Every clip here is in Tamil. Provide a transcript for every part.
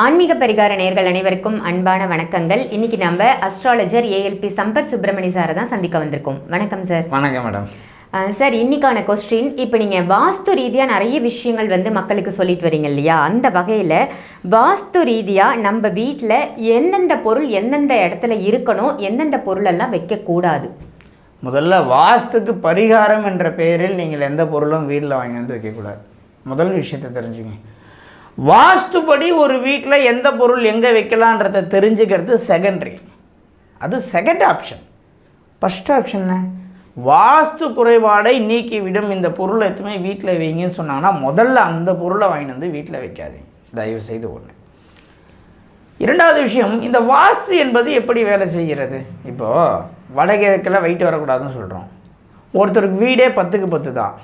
ஆன்மீக பரிகார நேர்கள் அனைவருக்கும் அன்பான வணக்கங்கள். இன்னைக்கு நம்ம அஸ்ட்ராலஜர் ஏஎல்பி சம்பத் சுப்பிரமணி சாரை தான் சந்திக்க வந்திருக்கோம். வணக்கம் சார் வணக்கம் மேடம் சார் இன்னைக்கான கொஸ்டின் இப்போ நீங்கள் வாஸ்து ரீதியாக நிறைய விஷயங்கள் வந்து மக்களுக்கு சொல்லிட்டு வரீங்க இல்லையா? அந்த வகையில் வாஸ்து ரீதியாக நம்ம வீட்டில் எந்தெந்த பொருள் எந்தெந்த இடத்துல இருக்கணும் எந்தெந்த பொருளெல்லாம் வைக்கக்கூடாது முதல்ல வாஸ்துக்கு பரிகாரம் என்ற பெயரில் நீங்கள் எந்த பொருளும் வீட்டில் வாங்கி வந்து வைக்கக்கூடாது முதல் விஷயத்தை தெரிஞ்சுங்க. வாஸ்துபடி ஒரு வீட்டில் எந்த பொருள் எங்கே வைக்கலான்றதை தெரிஞ்சுக்கிறது செகண்டரி அது செகண்ட் ஆப்ஷன் ஃபஸ்ட் ஆப்ஷன் என்ன? வாஸ்து குறைபாடை நீக்கிவிடும் இந்த பொருளை எத்துமே வீட்டில் வைங்கன்னு சொன்னாங்கன்னா முதல்ல அந்த பொருளை வாங்கிட்டு வந்து வீட்டில் வைக்காதீங்க தயவு செய்து ஒன்று இரண்டாவது விஷயம் இந்த வாஸ்து என்பது எப்படி வேலை செய்கிறது? இப்போது வடகிழக்கில் வெயிட் வரக்கூடாதுன்னு சொல்கிறோம் ஒருத்தருக்கு வீடே பத்துக்கு பத்து தான்.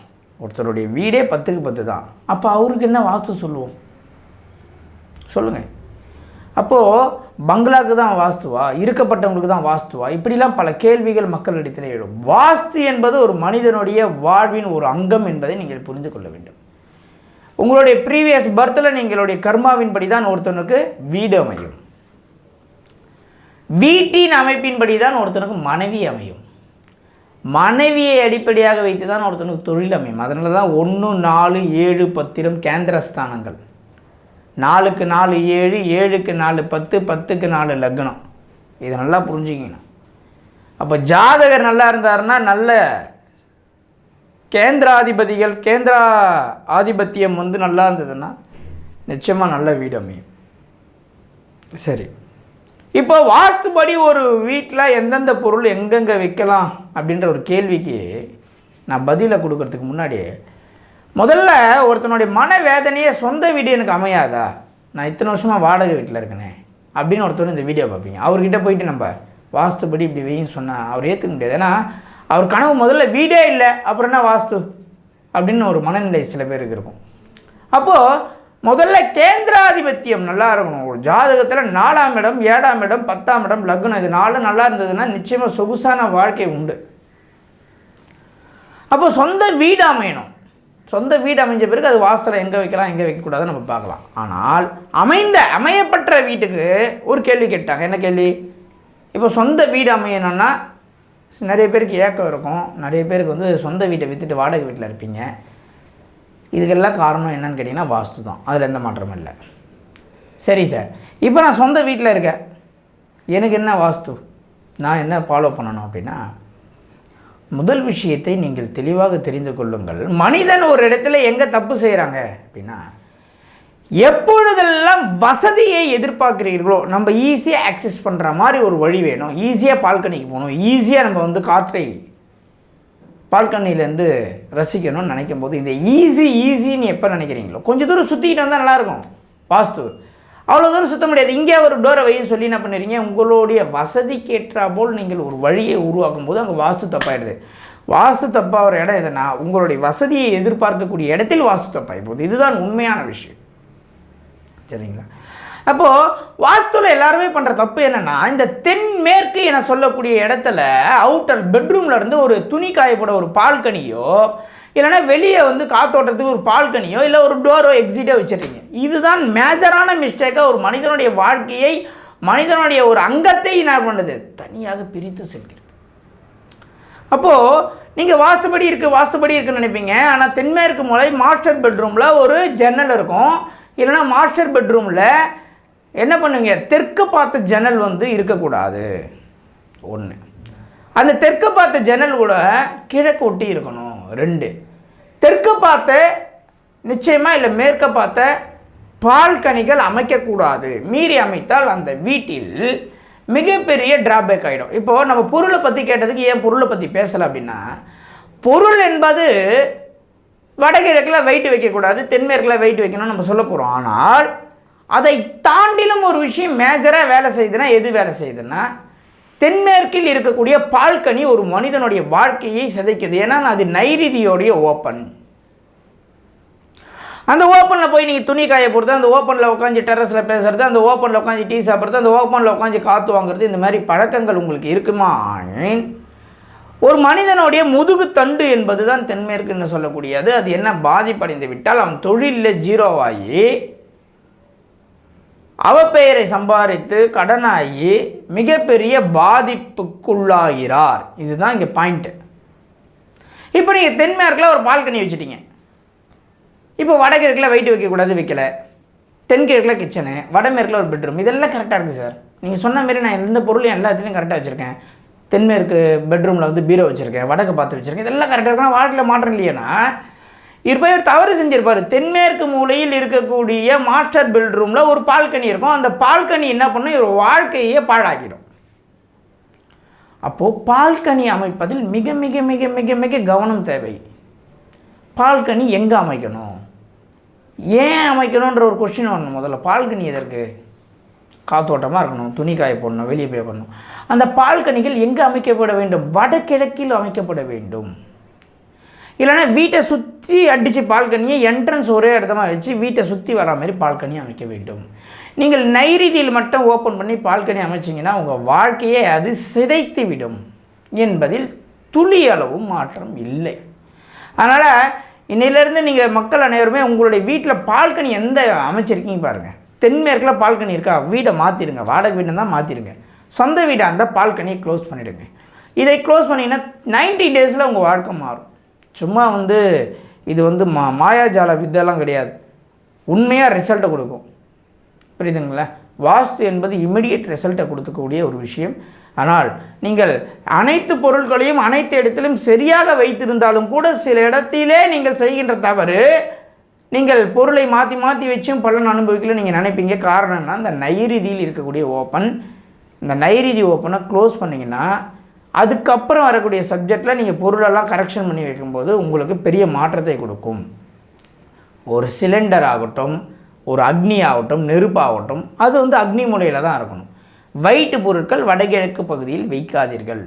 ஒருத்தருடைய வீடே பத்துக்கு பத்து தான். அப்போ அவருக்கு என்ன வாஸ்து சொல்லுவோம்? சொல்லுங்கள் அப்போது பங்களாவுக்கு தான் வாஸ்துவா? இருக்கப்பட்டவங்களுக்கு தான் வாஸ்துவா? இப்படிலாம் பல கேள்விகள் மக்களிடத்தில் எழும். வாஸ்து என்பது ஒரு மனிதனுடைய வாழ்வின் ஒரு அங்கம் என்பதை நீங்கள் புரிந்து கொள்ள வேண்டும். உங்களுடைய ப்ரீவியஸ் பர்த்தில் நீங்களுடைய கர்மாவின்படி தான் ஒருத்தனுக்கு வீடு அமையும். வீட்டின் அமைப்பின்படி தான் ஒருத்தனுக்கு மனைவி அமையும். மனைவியை அடிப்படையாக வைத்து தான் ஒருத்தனுக்கு தொழில் அமையும். அதனால தான் ஒன்று நாலு ஏழு பத்திரம் கேந்திரஸ்தானங்கள். நாலுக்கு நாலு ஏழு ஏழுக்கு நாலு பத்து பத்துக்கு நாலு லக்னம். இதை நல்லா புரிஞ்சுக்கணும். அப்போ ஜாதகர் நல்லா இருந்தாருன்னா நல்ல கேந்திராதிபதிகள் கேந்திரா ஆதிபத்தியம் வந்து நல்லா இருந்ததுன்னா நிச்சயமாக நல்ல வீடு அமையும். சரி. இப்போ வாஸ்துபடி ஒரு வீட்டில் எந்தெந்த பொருள் எங்கெங்கே வைக்கலாம் அப்படின்ற ஒரு கேள்விக்கு நான் பதிலை கொடுக்கறதுக்கு முன்னாடி முதல்ல ஒருத்தனுடைய மனவேதனையே சொந்த வீடு எனக்கு அமையாதா? நான் இத்தனை வருஷமாக வாடகை வீட்டில் இருக்கனே. அப்படின்னு ஒருத்தர் இந்த வீடியோ பார்ப்பீங்க. அவர்கிட்ட போயிட்டு நம்ம வாஸ்துபடி இப்படி வெயின்னு சொன்னால் அவர் ஏற்றுக்க முடியாது. ஏன்னா அவர் கனவு முதல்ல வீடே இல்லை அப்புறம் என்ன வாஸ்து? அப்படின்னு ஒரு மனநிலை சில பேருக்கு இருக்கும். அப்போது முதல்ல கேந்திராதிபத்தியம் நல்லா இருக்கணும். ஒரு ஜாதகத்தில் நாலாம் இடம் ஏழாம் இடம் பத்தாம் இடம் லக்னம் இது நாலும் நல்லா இருந்ததுன்னா நிச்சயமாக சொகுசான வாழ்க்கை உண்டு. அப்போ சொந்த வீடு அமையணும். சொந்த வீடு அமைஞ்ச பிறகு அது வாசலை எங்கே வைக்கலாம் எங்கே வைக்கக்கூடாதுன்னு நம்ம பார்க்கலாம். ஆனால் அமைந்த அமையப்பட்ட வீட்டுக்கு ஒரு கேள்வி கேட்டாங்க. என்ன கேள்வி? இப்போ சொந்த வீடு அமையணும்னா நிறைய பேருக்கு ஏக்கம் இருக்கும். நிறைய பேருக்கு வந்து சொந்த வீட்டை விற்றுட்டு வாடகை வீட்டில் இருப்பீங்க. இதுக்கெல்லாம் காரணம் என்னன்னு கேட்டிங்கன்னா வாஸ்து தான். அதில் எந்த மாற்றமும் இல்லை. சரி சார். இப்போ நான் சொந்த வீட்டில் இருக்கேன். எனக்கு என்ன வாஸ்து? நான் என்ன ஃபாலோ பண்ணணும் அப்படின்னா முதல் விஷயத்தை நீங்கள் தெளிவாக தெரிந்து கொள்ளுங்கள். மனிதன் ஒரு இடத்துல எங்கே தப்பு செய்கிறாங்க அப்படின்னா எப்பொழுதெல்லாம் வசதியை எதிர்பார்க்குறீர்களோ நம்ம ஈஸியாக ஆக்சஸ் பண்ணுற மாதிரி ஒரு வழி வேணும். ஈஸியாக பால்கனிக்கு போகணும். ஈஸியாக நம்ம வந்து காற்றை பால்கனிலேருந்து ரசிக்கணும்னு நினைக்கும் போது இந்த ஈஸி ஈஸின்னு எப்போ நினைக்கிறீங்களோ கொஞ்சம் தூரம் சுற்றிக்கிட்டு வந்தால் நல்லாயிருக்கும் வாஸ்து. அவ்வளோ தூரம் சுத்த முடியாது. இங்கே ஒரு டோரை வையும் சொல்லி என்ன பண்ணுறீங்க? உங்களுடைய வசதிக்கேற்றா போல் நீங்கள் ஒரு வழியை உருவாக்கும் போது அங்கே வாஸ்து தப்பாயிடுது. வாஸ்து தப்பாகிற இடம் எதுனா உங்களுடைய வசதியை எதிர்பார்க்கக்கூடிய இடத்தில் வாஸ்து தப்பாகி போகுது. இதுதான் உண்மையான விஷயம். சரிங்களா? அப்போது வாஸ்துவில் எல்லாருமே பண்ணுற தப்பு என்னென்னா இந்த தென்மேற்கு என சொல்லக்கூடிய இடத்துல அவுட்டர் பெட்ரூமில் இருந்து ஒரு துணி காயப்பட ஒரு பால்கனியோ இல்லைன்னா வெளியே வந்து காத்தோட்டத்துக்கு ஒரு பால்கனியோ இல்லை ஒரு டோரோ எக்ஸிட்டோ வச்சுருக்கீங்க இதுதான் மேஜரான மிஸ்டேக்காக ஒரு மனிதனுடைய வாழ்க்கையை மனிதனுடைய ஒரு அங்கத்தை என்ன பண்ணுது? தனியாக பிரித்து செல்கிறது. அப்போது நீங்கள் வாஸ்துபடி இருக்குது வாஸ்துபடி இருக்குன்னு நினைப்பீங்க. ஆனால் தென்மேற்கு மூலை மாஸ்டர் பெட்ரூமில் ஒரு ஜன்னல் இருக்கும். இல்லைன்னா மாஸ்டர் பெட்ரூமில் என்ன பண்ணுவீங்க? தெற்கு பார்த்த ஜன்னல் வந்து இருக்கக்கூடாது. ஒன்று அந்த தெற்கு பார்த்த ஜன்னல் கூட கிழக்கு ஒட்டி இருக்கணும். ரெண்டு. தெற்கு பார்த்த நிச்சயமாக இல்லை மேற்க பார்த்த பால்கனிகள் அமைக்கக்கூடாது. மீறி அமைத்தால் அந்த வீட்டில் மிகப்பெரிய டிராபேக் ஆகிடும் இப்போது நம்ம பொருளை பற்றி கேட்டதுக்கு ஏன் பொருளை பற்றி பேசலை அப்படின்னா பொருள் என்பது வடகிழக்கில் வெயிட் வைக்கக்கூடாது தென்மேற்கில் வெயிட் வைக்கணும்னு நம்ம சொல்ல போகிறோம் ஆனால் அதை தாண்டிலும் ஒரு விஷயம் மேஜராக வேலை செய்யுதுன்னா எது வேலை செய்யுதுன்னா தென்மேற்கில் இருக்கக்கூடிய பால்கனி ஒரு மனிதனுடைய வாழ்க்கையை சிதைக்குது. ஏன்னா அது நைரிதியோடைய ஓப்பன் அந்த ஓப்பனில் போய் நீங்கள் துணி காய போடுறது அந்த ஓப்பனில் உட்காந்து டெரஸில் பேசுறது அந்த ஓப்பனில் உட்காந்து டீ சாப்பிட்றது அந்த ஓப்பனில் உட்காந்து காற்று வாங்குறது இந்த மாதிரி பழக்கங்கள் உங்களுக்கு இருக்குமா? ஒரு மனிதனுடைய முதுகு தண்டு என்பது தான் தென்மேற்குன்னு சொல்லக்கூடியது. அது என்ன? பாதிப்படைந்து விட்டால் அவன் தொழிலில் ஜீரோவாகி அவப்பெயரை சம்பாதித்து கடனாகி மிகப்பெரிய பாதிப்புக்குள்ளாகிறார். இதுதான் இங்கே பாயிண்ட்டு இப்போ நீங்கள் தென்மேற்கில் ஒரு பால்கனி வச்சுட்டீங்க. இப்போ வடகிழக்கில் வெயிட் வைக்கக்கூடாது வைக்கல. தென்கிழக்கில் கிச்சனு வடமேற்கில் ஒரு பெட்ரூம் இதெல்லாம் கரெக்டாக இருக்குது சார் நீங்கள் சொன்ன மாரி நான் எந்த பொருளும் எல்லாத்துலேயும் கரெக்டாக வச்சுருக்கேன். தென்மேற்கு பெட்ரூமில் வந்து பீரோ வச்சுருக்கேன் வடக்கு பார்த்து வச்சுருக்கேன். இதெல்லாம் கரெக்டாக இருக்குன்னா வாழ்க்கையில் மாற்றம் இல்லையானா இப்போ ஒரு தவறு செஞ்சிருப்பார். தென்மேற்கு மூலையில் இருக்கக்கூடிய மாஸ்டர் பெட்ரூமில் ஒரு பால்கனி இருக்கும். அந்த பால்கனி என்ன பண்ணும்? இவர் வாழ்க்கையே பாழாக்கிடும் அப்போது பால்கனி அமைப்பதில் மிக மிக மிக மிக மிக கவனம் தேவை. பால்கனி எங்கே அமைக்கணும்? ஏன் அமைக்கணுன்ற ஒரு கொஸ்டின் வரணும் முதல்ல. பால்கனி எதற்கு? காத்தோட்டமாக இருக்கணும். துணி காய போடணும். வெளியே போய் பண்ணணும் அந்த பால்கனிகள் எங்கே அமைக்கப்பட வேண்டும்? வடகிழக்கில் அமைக்கப்பட வேண்டும். இல்லைன்னா வீட்டை சுற்றி அடித்து பால்கனியை என்ட்ரன்ஸ் ஒரே இடத்தமா வச்சு வீட்டை சுற்றி வர மாதிரி பால்கனி அமைக்க வேண்டும். நீங்கள் நைரீதியில் மட்டும் ஓப்பன் பண்ணி பால்கனி அமைச்சிங்கன்னா உங்கள் வாழ்க்கையை அது சிதைத்து விடும். என்பதில் துளி அளவும் மாற்றம் இல்லை. அதனால் இன்னிலேருந்து நீங்கள் மக்கள் அனைவருமே உங்களுடைய வீட்டில் பால்கனி எந்த அமைச்சிருக்கீங்க பாருங்கள் தென்மேற்கில் பால்கனி இருக்கா? வீடை மாற்றிடுங்க வாடகை வீடை தான் மாற்றிடுங்க சொந்த வீடாக இருந்தால் பால்கனியை க்ளோஸ் பண்ணிவிடுங்க இதை க்ளோஸ் பண்ணிங்கன்னா 90 டேஸில் உங்கள் வாழ்க்கை மாறும். சும்மா வந்து இது வந்து மா மாயாஜால வித்தெல்லாம் கிடையாது. உண்மையாக ரிசல்ட்டை கொடுக்கும். புரியுதுங்களா? வாஸ்து என்பது இமிடியேட் ரிசல்ட்டை கொடுக்கக்கூடிய ஒரு விஷயம். ஆனால் நீங்கள் அனைத்து பொருட்களையும் அனைத்து இடத்திலும் சரியாக வைத்திருந்தாலும் கூட சில இடத்திலே நீங்கள் செய்கின்ற தவறு நீங்கள் பொருளை மாற்றி மாற்றி வச்சும் பலன் அனுபவிக்கல நீங்கள் நினைப்பீங்க. காரணம் என்ன இந்த நைரீதியில் இருக்கக்கூடிய ஓப்பன் இந்த நைரீதி ஓப்பனை க்ளோஸ் பண்ணிங்கன்னா அதுக்கப்புறம் வரக்கூடிய சப்ஜெக்டில் நீங்கள் பொருளெல்லாம் கரெக்ஷன் பண்ணி வைக்கும்போது உங்களுக்கு பெரிய மாற்றத்தை கொடுக்கும். ஒரு சிலிண்டர் ஆகட்டும் ஒரு அக்னி ஆகட்டும் நெருப்பாகட்டும் அது வந்து அக்னி முறையில் தான் இருக்கணும். வயிற்று பொருட்கள் வடகிழக்கு பகுதியில் வைக்காதீர்கள்.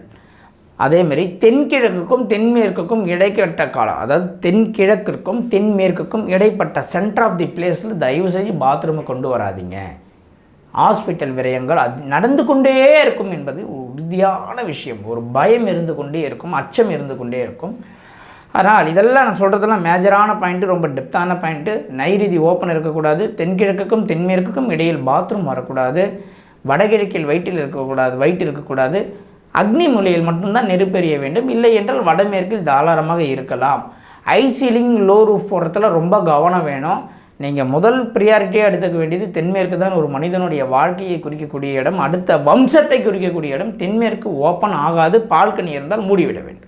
அதேமாரி தென்கிழக்குக்கும் தென்மேற்குக்கும் இடைப்பட்ட காலம் அதாவது தென்கிழக்கிற்கும் தென்மேற்குக்கும் இடைப்பட்ட சென்டர் ஆஃப் தி பிளேஸில் தயவு செஞ்சு பாத்ரூமை கொண்டு வராதீங்க. ஹாஸ்பிட்டல் விரயங்கள் அது நடந்து கொண்டே இருக்கும் என்பது உறுதியான விஷயம். ஒரு பயம் இருந்து கொண்டே இருக்கும் அச்சம் இருந்து கொண்டே இருக்கும். ஆனால் இதெல்லாம் நான் சொல்கிறதெல்லாம் மேஜரான பாயிண்ட்டு ரொம்ப டெப்த்தான பாயிண்ட்டு நைரிதி ஓப்பன் இருக்கக்கூடாது தென்கிழக்குக்கும் தென்மேற்குக்கும் இடையில் பாத்ரூம் வரக்கூடாது வடகிழக்கில் வயிற்றில் இருக்கக்கூடாது வயிற்று இருக்கக்கூடாது. அக்னி மூலையில் மட்டும்தான் நெருப்பெறிய வேண்டும். இல்லை என்றால் வடமேற்கில் தாராளமாக இருக்கலாம். ஐ சீலிங் லோ ரூஃப் போடுறதுல ரொம்ப கவனம் வேணும். நீங்கள் முதல் ப்ரியாரிட்டியாக எடுத்துக்க வேண்டியது தென்மேற்கு தான். ஒரு மனிதனுடைய வாழ்க்கையை குறிக்கக்கூடிய இடம். அடுத்த வம்சத்தை குறிக்கக்கூடிய இடம். தென்மேற்கு ஓப்பன் ஆகாது. பால்கனி இருந்தால் மூடிவிட வேண்டும்.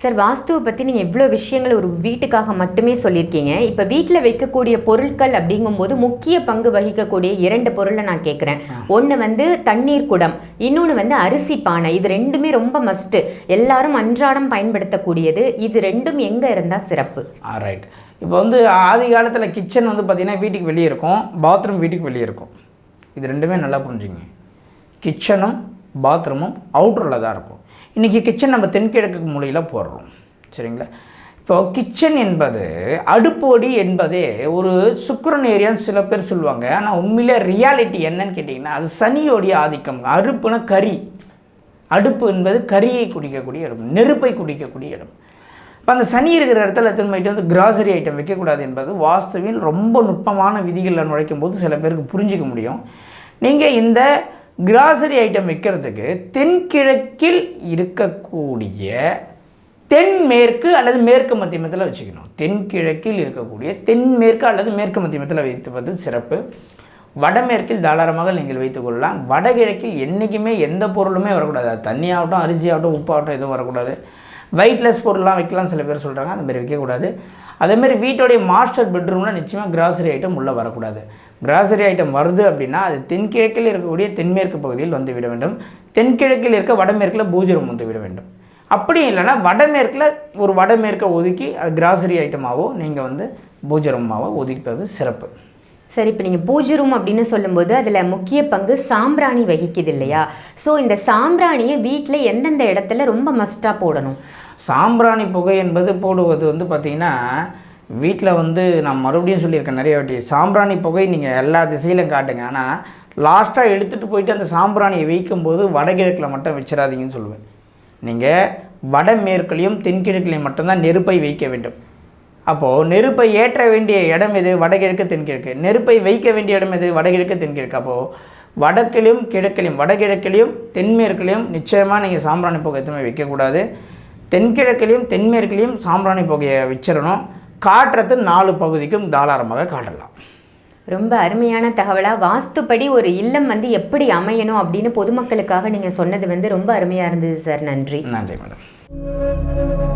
சார் வாஸ்துவை பற்றி நீங்கள் இவ்வளோ விஷயங்கள் ஒரு வீட்டுக்காக மட்டுமே சொல்லியிருக்கீங்க. இப்போ வீட்டில் வைக்கக்கூடிய பொருட்கள் அப்படிங்கும்போது முக்கிய பங்கு வகிக்கக்கூடிய இரண்டு பொருளை நான் கேட்குறேன் ஒன்று வந்து தண்ணீர் குடம். இன்னொன்று வந்து அரிசி பானை. இது ரெண்டுமே ரொம்ப மஸ்ட்டு எல்லாரும் அன்றாடம் பயன்படுத்தக்கூடியது. இது ரெண்டும் எங்கே இருந்தால் சிறப்பு? ரைட் இப்போ வந்து ஆதி காலத்தில் கிச்சன் வந்து பார்த்திங்கன்னா வீட்டுக்கு வெளியே இருக்கும் பாத்ரூம் வீட்டுக்கு வெளியே இருக்கும். இது ரெண்டுமே நல்லா புரிஞ்சுங்க கிச்சனும் பாத்ரூமும் அவுட்டரில் தான் இருக்கும். இன்றைக்கி கிச்சன் நம்ம தென்கிழக்கு மூலையில் போடுறோம். சரிங்களா? இப்போ கிச்சன் என்பது அடுப்போடி என்பதே ஒரு சுக்கரன் ஏரியான்னு சில பேர் சொல்லுவாங்க. ஆனால் உண்மையிலே ரியாலிட்டி என்னன்னு கேட்டிங்கன்னா அது சனியோடைய ஆதிக்கம். அடுப்புனா கறி. அடுப்பு என்பது கரியை குடிக்கக்கூடிய இடம் நெருப்பை குடிக்கக்கூடிய இடம். இப்போ அந்த சனி இருக்கிற இடத்துல எத்தனை போயிட்டு வந்து கிராசரி ஐட்டம் வைக்கக்கூடாது என்பது வாஸ்துவில் ரொம்ப நுட்பமான விதிகளில் நுழைக்கும் போது சில பேருக்கு புரிஞ்சிக்க முடியும். நீங்கள் இந்த கிராசரி ஐட்டம் வைக்கிறதுக்கு தென்கிழக்கில் இருக்கக்கூடிய தென்மேற்கு அல்லது மேற்கு மத்தியமத்தில் வச்சுக்கணும். தென்கிழக்கில் இருக்கக்கூடிய தென்மேற்கு அல்லது மேற்கு மத்தியமத்தில் வைத்துவது சிறப்பு. வடமேற்கில் தாராளமாக நீங்கள் வைத்துக்கொள்ளலாம் வடகிழக்கில் என்றைக்குமே எந்த பொருளுமே வரக்கூடாது. அது தண்ணியாகட்டும் அரிசியாகட்டும் உப்பாகட்டும் எதுவும் வரக்கூடாது. வெயிட்லெஸ் பொருள்லாம் வைக்கலாம் சில பேர் சொல்கிறாங்க அந்தமாரி வைக்கக்கூடாது. அதேமாரி வீட்டோடைய மாஸ்டர் பெட்ரூமில் நிச்சயமாக கிராசரி ஐட்டம் உள்ளே வரக்கூடாது. கிராசரி ஐட்டம் வருது அப்படின்னா அது தென்கிழக்கில் இருக்கக்கூடிய தென்மேற்கு பகுதியில் வந்து விட வேண்டும். தென்கிழக்கில் இருக்க வடமேற்கில் பூஜரம் வந்து விட வேண்டும். அப்படி இல்லைன்னா வடமேற்கில் ஒரு வடமேற்கை ஒதுக்கி அது கிராசரி ஐட்டமாகவோ நீங்கள் வந்து பூஜரமாகவோ ஒதுக்கிப்பது சிறப்பு. சரி இப்போ நீங்கள் பூஜை ரூம் அப்படின்னு சொல்லும்போது அதில் முக்கிய பங்கு சாம்பிராணி வகிக்குது இல்லையா? ஸோ இந்த சாம்பிராணியை வீட்டில் எந்தெந்த இடத்துல ரொம்ப மஸ்ட்டாக போடணும்? சாம்பிராணி புகை என்பது போடுவது வந்து பார்த்திங்கன்னா வீட்டில் வந்து நான் மறுபடியும் சொல்லியிருக்கேன் நிறைய வாட்டி சாம்பிராணி புகை நீங்கள் எல்லா திசையிலும் காட்டுங்க. ஆனால் லாஸ்ட்டாக எடுத்துகிட்டு போயிட்டு அந்த சாம்பிராணியை வைக்கும்போது வடகிழக்கில் மட்டும் வச்சிடாதீங்கன்னு சொல்லுவேன். நீங்கள் வடமேற்குலையும் தென்கிழக்குலையும் மட்டும்தான் நெருப்பை வைக்க வேண்டும். அப்போது நெருப்பை ஏற்ற வேண்டிய இடம் எது? வடகிழக்கு தென்கிழக்கு. நெருப்பை வைக்க வேண்டிய இடம் எது? வடகிழக்கு தென்கிழக்கு. அப்போது வடக்கிலும் கிழக்கிலும் வடகிழக்கிலையும் தென்மேற்குலையும் நிச்சயமாக நீங்கள் சாம்பிராணி புகை எதுவுமே வைக்கக்கூடாது. தென்கிழக்கிலையும் தென்மேற்குலையும் சாம்பிராணி புகையை வச்சிடணும் காட்டுறது நாலு பகுதிக்கும் தாராளமாக காட்டலாம். ரொம்ப அருமையான தகவலாக வாஸ்துப்படி ஒரு இல்லம் வந்து எப்படி அமையணும் அப்படின்னு பொதுமக்களுக்காக நீங்கள் சொன்னது வந்து ரொம்ப அருமையாக இருந்தது சார். நன்றி. நன்றி மேடம்.